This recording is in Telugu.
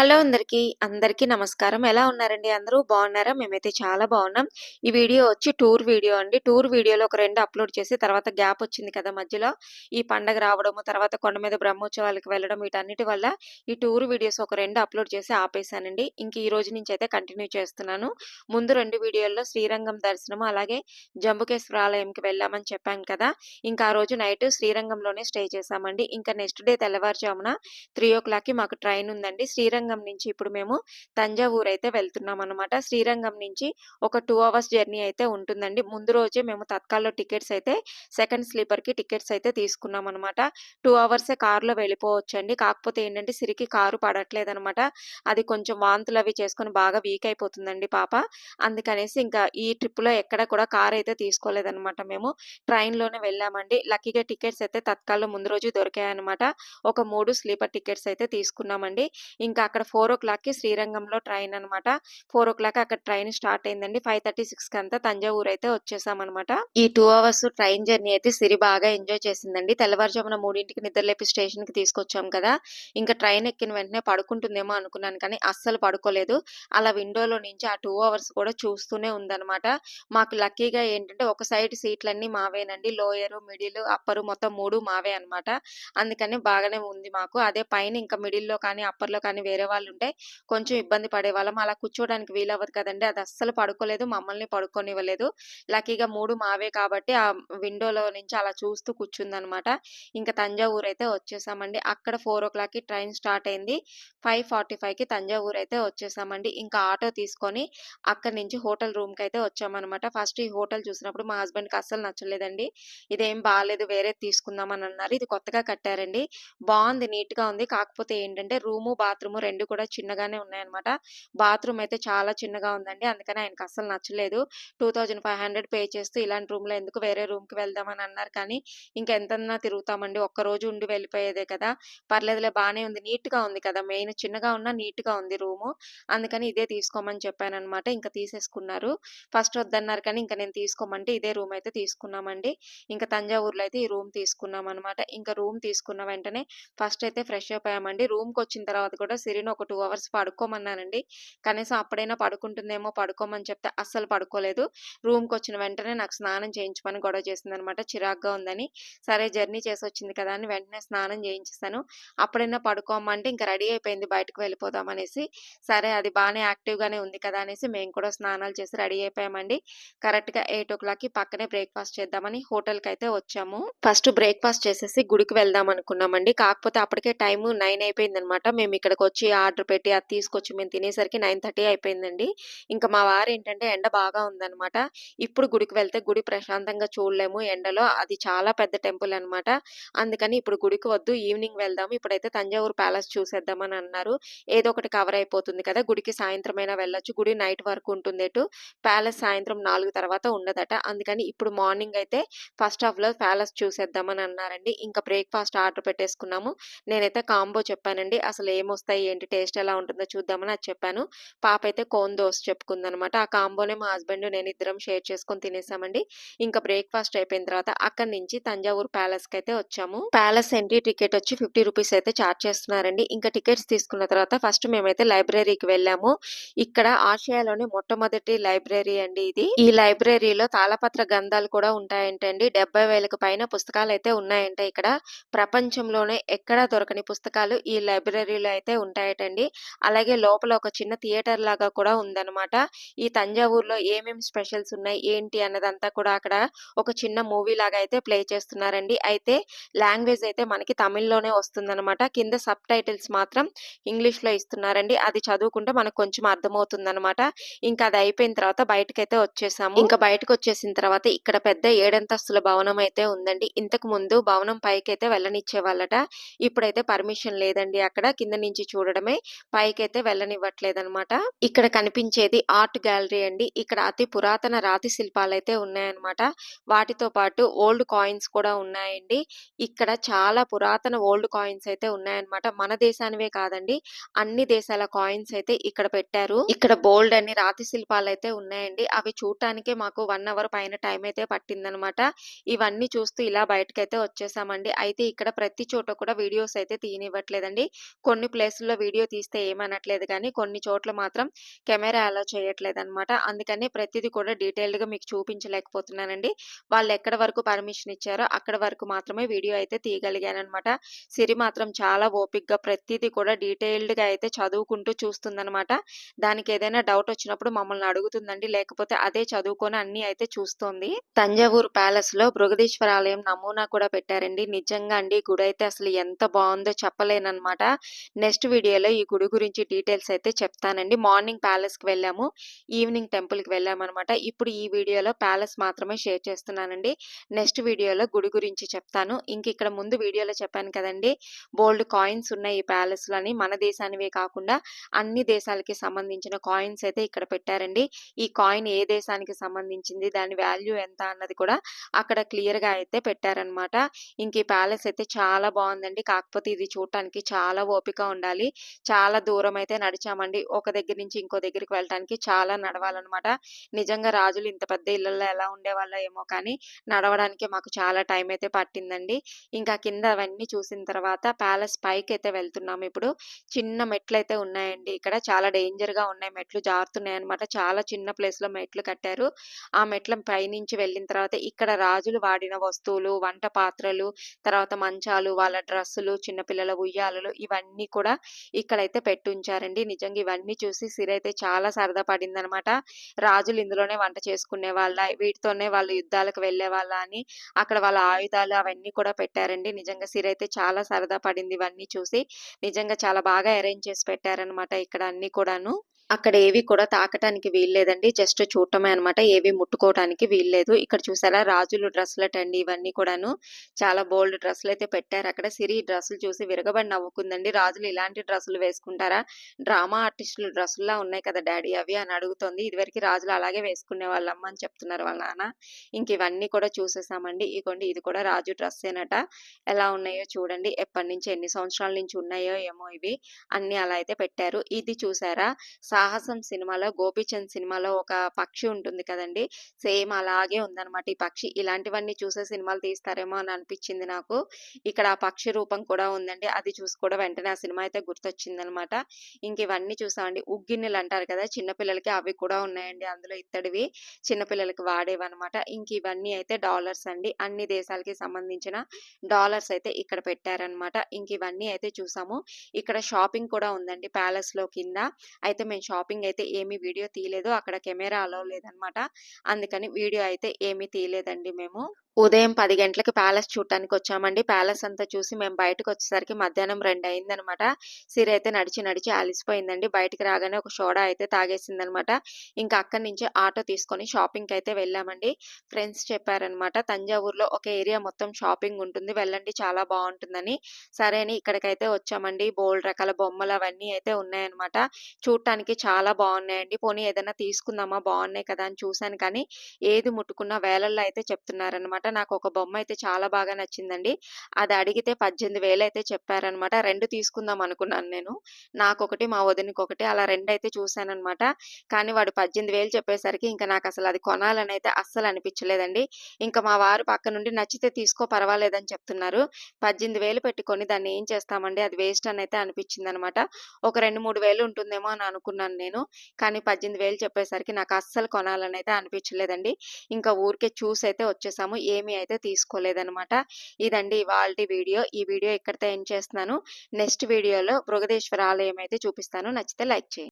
హలో అందరికీ, అందరికీ నమస్కారం. ఎలా ఉన్నారండి అందరూ? బాగున్నారా? మేమైతే చాలా బాగున్నాం. ఈ వీడియో వచ్చి టూర్ వీడియో అండి. టూర్ వీడియోలో ఒక రెండు అప్‌లోడ్ చేసి తర్వాత గ్యాప్ వచ్చింది కదా మధ్యలో. ఈ పండగ రావడము, తర్వాత కొండ మీద బ్రహ్మోత్సవాలకి వెళ్ళడం వీటన్నిటి వల్ల ఈ టూర్ వీడియోస్ ఒక రెండు అప్‌లోడ్ చేసి ఆపేసానండి. ఇంక ఈ రోజు నుంచి అయితే కంటిన్యూ చేస్తున్నాను. ముందు రెండు వీడియోల్లో శ్రీరంగం దర్శనము, అలాగే జంబుకేశ్వర ఆలయంకి వెళ్ళామని చెప్పాను కదా! ఇంకా ఆ రోజు నైట్ శ్రీరంగంలోనే స్టే చేశామండి. ఇంకా నెక్స్ట్ డే తెల్లవారుజామున 3:00కి మాకు ట్రైన్ ఉందండి. శ్రీరంగం నుంచి ఇప్పుడు మేము తంజావూరు అయితే వెళ్తున్నాం అనమాట శ్రీరంగం నుంచి ఒక టూ అవర్స్ జర్నీ అయితే ఉంటుందండి. ముందు రోజే మేము తత్కాల్‌లో టికెట్స్ అయితే సెకండ్ స్లీపర్‌కి టికెట్స్ అయితే తీసుకున్నాం అనమాట టూ అవర్సే కార్‌లో వెళ్ళిపోవచ్చండి. కాకపోతే ఏంటంటే సిరికి కారు పడట్లేదు అనమాట అది కొంచెం వాంతులు అవి చేసుకొని బాగా వీక్ అయిపోతుందండి పాప. అందుకనేసి ఇంకా ఈ ట్రిప్‌లో ఎక్కడ కూడా కారైతే తీసుకోలేదనమాట మేము. ట్రైన్‌లోనే వెళ్ళామండి. లక్కీగా టికెట్స్ అయితే తత్కాల్‌లో ముందు రోజు దొరికాయనమాట. ఒక మూడు స్లీపర్ టికెట్స్ అయితే తీసుకున్నామండి. ఇంకా అక్కడ 4:00కి శ్రీరంగంలో ట్రైన్ అనమాట. 4:00 అక్కడ ట్రైన్ స్టార్ట్ అయిందండి. 5:36కి అంతా తంజావూరు అయితే వచ్చేసామన్నమాట ఈ టూ అవర్స్ ట్రైన్ జర్నీ అయితే సిరి బాగా ఎంజాయ్ చేసిందండి. తెల్లవారుజామున 3కి నిద్రలేపి స్టేషన్‌కి తీసుకొచ్చాం కదా! ఇంకా ట్రైన్ ఎక్కిన వెంటనే పడుకుంటుందేమో అనుకున్నాను కానీ అస్సలు పడుకోలేదు. అలా విండోలో నుంచి ఆ టూ అవర్స్ కూడా చూస్తూనే ఉందన్నమాట మాకు లక్కీగా ఏంటంటే ఒక సైడ్ సీట్లన్నీ మావేనండి. లోయరు, మిడిల్ అప్పరు మొత్తం మూడు మావే అనమాట. అందుకని బాగానే ఉంది మాకు. అదే పైన ఇంకా మిడిల్‌లో కానీ, అప్పర్‌లో కానీ వేరే వాళ్ళు ఉంటాయి కొంచెం ఇబ్బంది పడేవాళ్ళం. అలా కూర్చోవడానికి వీలవ్వదు కదండి అది అస్సలు పడుకోలేదు. మమ్మల్ని పడుకోనివ్వలేదు. లక్కీగా మూడు మావే కాబట్టి ఆ విండోలో నుంచి అలా చూస్తూ కూర్చుందనమాట. ఇంకా తంజావూరు అయితే వచ్చేసామండి. అక్కడ 4:00కి ట్రైన్ స్టార్ట్ అయింది. 5:45కి తంజావూరు అయితే వచ్చేసామండి. ఇంకా ఆటో తీసుకొని అక్కడి నుంచి హోటల్ రూమ్‌కైతే వచ్చామనమాట. ఫస్ట్ ఈ హోటల్ చూసినప్పుడు మా హస్బెండ్‌కి అస్సలు నచ్చలేదండి. ఇదేం బాగాలేదు వేరేది తీసుకుందాం అని అన్నారు. ఇది కొత్తగా కట్టారండి. బాగుంది నీట్‌గా ఉంది. కాకపోతే ఏంటంటే రూము, బాత్రూము రెండు కూడా చిన్నగానే ఉన్నాయన్నమాట. బాత్రూమ్ అయితే చాలా చిన్నగా ఉందండి. అందుకని ఆయనకి అస్సలు నచ్చలేదు. 2500 పే చేస్తూ ఇలాంటి రూమ్‌లో ఎందుకు వేరే రూమ్‌కి వెళ్దాం అని అన్నారు కానీ ఇంకెంతన్నా తిరుగుతామండి. ఒక్కరోజు ఉండి వెళ్ళిపోయేదే కదా! పర్లేదులే బానే ఉంది. నీట్‌గా ఉంది కదా! మెయిన్ చిన్నగా ఉన్నా నీట్‌గా ఉంది రూము. అందుకని ఇదే తీసుకోమని చెప్పాననమాట. ఇంకా తీసేసుకున్నారు. ఫస్ట్ వద్దన్నారు కానీ ఇంకా నేను తీసుకోమంటే ఇదే రూమ్ అయితే తీసుకున్నామండి. ఇంకా తంజావూరులో అయితే ఈ రూమ్ తీసుకున్నాం అనమాట ఇంకా రూమ్ తీసుకున్న వెంటనే ఫస్ట్ అయితే ఫ్రెష్ అప్ రూమ్కి వచ్చిన తర్వాత కూడా నేను ఒక టూ అవర్స్ పడుకోమన్నానండి. కనీసం అప్పుడైనా పడుకుంటుందేమో పడుకోమని చెప్తే అస్సలు పడుకోలేదు. రూమ్‌కొచ్చిన వెంటనే నాకు స్నానం చేయించమని గొడవ చేసింది అనమాట చిరాగ్గా ఉందని. సరే జర్నీ చేసి వచ్చింది కదా! అని వెంటనే స్నానం చేయించేసాను. అప్పుడైనా పడుకోమంటే ఇంకా రెడీ అయిపోయింది బయటకు వెళ్ళిపోదాం అనేసి. సరే అది బాగానే యాక్టివ్‌గానే ఉంది కదా! అనేసి మేము కూడా స్నానాలు చేసి రెడీ అయిపోయామండి. కరెక్ట్‌గా 8:00కి పక్కనే బ్రేక్‌ఫాస్ట్ చేద్దామని హోటల్‌కైతే వచ్చాము. ఫస్ట్ బ్రేక్‌ఫాస్ట్ చేసేసి గుడికి వెళ్దాం అనుకున్నామండి. కాకపోతే అప్పటికే టైము 9 అయిపోయిందనమాట. మేము ఇక్కడికి వచ్చి ఆర్డర్ పెట్టి అది తీసుకొచ్చి మేము తినేసరికి 9:30 అయిపోయిందండి. ఇంకా మా వారు ఏంటంటే ఎండ బాగా ఉందనమాట. ఇప్పుడు గుడికి వెళ్తే గుడి ప్రశాంతంగా చూడలేము ఎండలో. అది చాలా పెద్ద టెంపుల్ అనమాట. అందుకని ఇప్పుడు గుడికి వద్దు ఈవినింగ్ వెళ్దాము. ఇప్పుడైతే తంజావూరు ప్యాలెస్ చూసేద్దామని అన్నారు. ఏదో ఒకటి కవర్ అయిపోతుంది కదా! గుడికి సాయంత్రమైనా వెళ్ళొచ్చు. గుడి నైట్ వరకు ఉంటుంది ఎటు. ప్యాలెస్ సాయంత్రం నాలుగు తర్వాత ఉండదట. అందుకని ఇప్పుడు మార్నింగ్ అయితే ఫస్ట్ హాఫ్‌లో ప్యాలెస్ చూసేద్దామని అన్నారండి. ఇంకా బ్రేక్‌ఫాస్ట్ ఆర్డర్ పెట్టేసుకున్నాము. నేనైతే కాంబో చెప్పానండి. అసలు ఏమొస్తాయి, ఏంటి, టేస్ట్ ఎలా ఉంటుందో చూద్దామని అది చెప్పాను. పాప అయితే కోన్ దోస చెప్పుకుందనమాట. ఆ కాంబోనే మా హస్బెండ్, నేను ఇద్దరం షేర్ చేసుకొని తినేసామండి. ఇంకా బ్రేక్‌ఫాస్ట్ అయిపోయిన తర్వాత అక్కడి నుంచి తంజావూరు అయితే వచ్చాము. ప్యాలెస్ ఎంట్రీ టికెట్ వచ్చి 50 రూపీస్ అయితే చార్జ్ చేస్తున్నారండి. ఇంకా టికెట్స్ తీసుకున్న తర్వాత ఫస్ట్ మేమైతే లైబ్రరీకి వెళ్ళాము. ఇక్కడ ఆసియాలోని మొట్టమొదటి లైబ్రరీ అండి ఇది. ఈ లైబ్రరీలో తాళపత్ర గ్రంథాలు కూడా ఉంటాయంటండి. 70,000కు పైన పుస్తకాలు అయితే ఉన్నాయంట ఇక్కడ. ప్రపంచంలోనే ఎక్కడా దొరకని పుస్తకాలు ఈ లైబ్రరీలో అయితే అండి అలాగే లోపల ఒక చిన్న థియేటర్ లాగా కూడా ఉందన్నమాట ఈ తంజావూరులో ఏమేమి స్పెషల్స్ ఉన్నాయి, ఏంటి అన్నదంతా కూడా అక్కడ ఒక చిన్న మూవీ లాగా అయితే ప్లే చేస్తున్నారండి. అయితే లాంగ్వేజ్ అయితే మనకి తమిళ్‌లోనే వస్తుందన్నమాట కింద సబ్ టైటిల్స్ మాత్రం ఇంగ్లీష్‌లో ఇస్తున్నారండి. అది చదువుకుంటే మనకు కొంచెం అర్థమవుతుందనమాట. ఇంకా అది అయిపోయిన తర్వాత బయటకైతే వచ్చేసాము. ఇంకా బయటకొచ్చేసిన తర్వాత ఇక్కడ పెద్ద ఏడంతస్తుల భవనం అయితే ఉందండి. ఇంతకు ముందు భవనం పైకి అయితే వెళ్ళనిచ్చేవాళ్ళట. ఇప్పుడైతే పర్మిషన్ లేదండి అక్కడ. కింద నుంచి చూడడమే. పైకైతే వెళ్ళనివ్వట్లేదనమాట. ఇక్కడ కనిపించేది ఆర్ట్ గ్యాలరీ అండి. ఇక్కడ అతి పురాతన రాతి శిల్పాలు అయితే ఉన్నాయన్నమాట. వాటితో పాటు ఓల్డ్ కాయిన్స్ కూడా ఉన్నాయండి. ఇక్కడ చాలా పురాతన ఓల్డ్ కాయిన్స్ అయితే ఉన్నాయన్నమాట. మన దేశానివే కాదండి. అన్ని దేశాల కాయిన్స్ అయితే ఇక్కడ పెట్టారు. ఇక్కడ బోల్డ్ అన్ని రాతి శిల్పాలు అయితే ఉన్నాయండి. అవి చూడటానికే మాకు వన్ అవర్ పైన టైం అయితే పట్టిందనమాట. ఇవన్నీ చూస్తూ ఇలా బయటకైతే వచ్చేసామండి. అయితే ఇక్కడ ప్రతి చోట కూడా వీడియోస్ అయితే తీయనివ్వట్లేదండి. కొన్ని ప్లేసుల్లో వీడియో తీస్తే ఏమనట్లేదు కానీ కొన్ని చోట్ల మాత్రం కెమెరా అలో చేయట్లేదనమాట. అందుకని ప్రతిదీ కూడా డీటెయిల్డ్‌గా మీకు చూపించలేకపోతున్నానండి. వాళ్ళు ఎక్కడ వరకు పర్మిషన్ ఇచ్చారో అక్కడ వరకు మాత్రమే వీడియో అయితే తీయగలిగానమాట సిరి మాత్రం చాలా ఓపిక్గా ప్రతిదీ కూడా డీటెయిల్డ్‌గా అయితే చదువుకుంటూ చూస్తుందనమాట. దానికి ఏదైనా డౌట్ వచ్చినప్పుడు మమ్మల్ని అడుగుతుందండి. లేకపోతే అదే చదువుకొని అన్నీ అయితే చూస్తోంది. తంజావూరు ప్యాలెస్లో బృహదీశ్వర ఆలయం నమూనా కూడా పెట్టారండి. నిజంగా అండి గుడి అయితే అసలు ఎంత బాగుందో చెప్పలేనమాట నెక్స్ట్ వీడియో వీడియోలో ఈ గుడి గురించి డీటెయిల్స్ అయితే చెప్తానండి. మార్నింగ్ ప్యాలెస్‌కి వెళ్ళాము. ఈవినింగ్ టెంపుల్‌కి వెళ్ళామనమాట. ఇప్పుడు ఈ వీడియోలో ప్యాలెస్ మాత్రమే షేర్ చేస్తున్నానండి. నెక్స్ట్ వీడియోలో గుడి గురించి చెప్తాను. ఇంక ఇక్కడ ముందు వీడియోలో చెప్పాను కదండి బోల్డ్ కాయిన్స్ ఉన్నాయి ఈ ప్యాలెస్‌లో అని. మన దేశానివే కాకుండా అన్ని దేశాలకి సంబంధించిన కాయిన్స్ అయితే ఇక్కడ పెట్టారండి. ఈ కాయిన్ ఏ దేశానికి సంబంధించింది, దాని వాల్యూ ఎంత అన్నది కూడా అక్కడ క్లియర్‌గా అయితే పెట్టారనమాట. ఇంక ఈ ప్యాలెస్ అయితే చాలా బాగుందండి కాకపోతే ఇది చూడటానికి చాలా ఓపిక ఉండాలి. చాలా దూరం అయితే నడిచామండి. ఒక దగ్గర నుంచి ఇంకో దగ్గరికి వెళ్ళటానికి చాలా నడవాలన్నమాట నిజంగా రాజులు ఇంత పెద్ద ఇళ్ళల్లో ఎలా ఉండేవాళ్ళో ఏమో కానీ నడవడానికి మాకు చాలా టైం అయితే పట్టిందండి. ఇంకా కింద అవన్నీ చూసిన తర్వాత ప్యాలెస్ పైకి అయితే వెళ్తున్నాము ఇప్పుడు. చిన్న మెట్లు అయితే ఉన్నాయండి ఇక్కడ. చాలా డేంజర్‌గా ఉన్నాయి మెట్లు జారుతున్నాయన్నమాట. చాలా చిన్న ప్లేస్‌లో మెట్లు కట్టారు. ఆ మెట్ల పైనుంచి వెళ్ళిన తర్వాత ఇక్కడ రాజులు వాడిన వస్తువులు, వంట పాత్రలు, తర్వాత మంచాలు, వాళ్ళ డ్రెస్సులు, చిన్న పిల్లల ఉయ్యాలలు ఇవన్నీ కూడా ఇక్కడైతే పెట్టుంచారండి. నిజంగా ఇవన్నీ చూసి సిరైతే చాలా సరదా పడిందనమాట. రాజులు ఇందులోనే వంట చేసుకునే వాళ్ళ వీటితోనే వాళ్ళు యుద్ధాలకు వెళ్ళే వాళ్ళ అని అక్కడ వాళ్ళ ఆయుధాలు అవన్నీ కూడా పెట్టారండి. నిజంగా సిరైతే చాలా సరదా పడింది ఇవన్నీ చూసి. నిజంగా చాలా బాగా అరేంజ్ చేసి పెట్టారనమాట ఇక్కడ అన్ని కూడాను. అక్కడ ఏవి కూడా తాకటానికి వీల్లేదండి. జస్ట్ చూడటమే అనమాట. ఏవి ముట్టుకోవటానికి వీల్లేదు. ఇక్కడ చూసారా రాజులు డ్రెస్సులటండి ఇవన్నీ కూడాను. చాలా బోల్డ్ డ్రెస్సులు అయితే పెట్టారు అక్కడ సిరి డ్రెస్సులు చూసి విరగబడి నవ్వుకుందండి. రాజులు ఇలాంటి డ్రెస్సులు వేసుకుంటారా? డ్రామా ఆర్టిస్టులు డ్రెస్సుల్లా ఉన్నాయి కదా డాడీ అవి అని అడుగుతోంది. ఇదివరకు రాజులు అలాగే వేసుకునే వాళ్ళమ్మ అని చెప్తున్నారు వాళ్ళ నాన్న. ఇంక ఇవన్నీ కూడా చూసేసామండి. ఇగోండి ఇది కూడా రాజు డ్రెస్ ఏనట ఎలా ఉన్నాయో చూడండి. ఎప్పటినుంచి ఎన్ని సంవత్సరాల నుంచి ఉన్నాయో ఏమో ఇవి. అన్ని అలా అయితే పెట్టారు. ఇది చూసారా? 'సాహసం' సినిమాలో 'గోపీచంద్' సినిమాలో ఒక పక్షి ఉంటుంది కదండి సేమ్ అలాగే ఉందన్నమాట ఈ పక్షి. ఇలాంటివన్నీ చూసే సినిమాలు తీస్తారేమో అని అనిపించింది నాకు. ఇక్కడ ఆ పక్షి రూపం కూడా ఉందండి. అది చూసి కూడా వెంటనే ఆ సినిమా అయితే గుర్తొచ్చిందనమాట. ఇంక ఇవన్నీ చూసామండి. ఉగ్గిన్నెలు అంటారు కదా! చిన్న పిల్లలకి అవి కూడా ఉన్నాయండి అందులో ఇత్తడివి. చిన్న పిల్లలకి వాడేవన్నమాట. ఇంక ఇవన్నీ అయితే డాలర్స్ అండి. అన్ని దేశాలకి సంబంధించిన డాలర్స్ అయితే ఇక్కడ పెట్టారనమాట. ఇంక ఇవన్నీ అయితే చూసాము. ఇక్కడ షాపింగ్ కూడా ఉందండి ప్యాలెస్లో కింద. అయితే మేము షాపింగ్ అయితే ఏమి వీడియో తీయలేదు. అక్కడ కెమెరా అలౌ లేదనమాట. అందుకని వీడియో అయితే ఏమీ తీయలేదండి మేము. ఉదయం పది గంటలకి ప్యాలెస్ చూడటానికి వచ్చామండి. ప్యాలెస్ అంతా చూసి మేము బయటకు వచ్చేసరికి మధ్యాహ్నం రెండు అయిందనమాట. సిరి అయితే నడిచి నడిచి అలిసిపోయిందండి. బయటికి రాగానే ఒక సోడా అయితే తాగేసిందనమాట. ఇంకా అక్కడి నుంచి ఆటో తీసుకొని షాపింగ్‌కైతే వెళ్ళామండి. ఫ్రెండ్స్ చెప్పారనమాట. తంజావూరులో ఒక ఏరియా మొత్తం షాపింగ్ ఉంటుంది. వెళ్ళండి చాలా బాగుంటుందని సరే అని ఇక్కడికైతే వచ్చామండి. బోల్డ్ రకాల బొమ్మలు అవన్నీ అయితే ఉన్నాయన్నమాట. చూడటానికి చాలా బాగున్నాయండి పోనీ ఏదైనా తీసుకుందామా బాగున్నాయి కదా! అని చూసాను కానీ ఏది ముట్టుకున్నా వేలల్లో అయితే చెప్తున్నారనమాట. నాకు ఒక బొమ్మ అయితే చాలా బాగా నచ్చిందండి. అది అడిగితే 18,000 అయితే చెప్పారనమాట. రెండు తీసుకుందాం అనుకున్నాను నేను. నాకొకటి, మా వదినకొకటి అలా రెండు అయితే చూశానమాట కానీ వాడు 18,000 చెప్పేసరికి ఇంకా నాకు అసలు అది కొనాలని అయితే అస్సలు అనిపించలేదండి. ఇంకా మా వారు పక్క నుండి నచ్చితే తీసుకో పర్వాలేదని చెప్తున్నారు. పద్దెనిమిది వేలు పెట్టుకొని దాన్ని ఏం చేస్తామండి అది వేస్ట్ అని అయితే అనిపించింది అనమాట ఒక 2, 3 వేలు ఉంటుందేమో అని అనుకున్నాను నేను. కానీ 18,000 చెప్పేసరికి నాకు అస్సలు కొనాలని అయితే అనిపించలేదండి. ఇంకా ఊరికే చూసి అయితే వచ్చేసాము. ఏమీ అయితే తీసుకోలేదనమాట. ఇదండి ఇవాళ వీడియో. ఈ వీడియో ఇక్కడితో ఎండ్ చేస్తున్నాను. నెక్స్ట్ వీడియోలో మృగదేశ్వర ఆలయం అయితే చూపిస్తాను. నచ్చితే లైక్ చేయండి.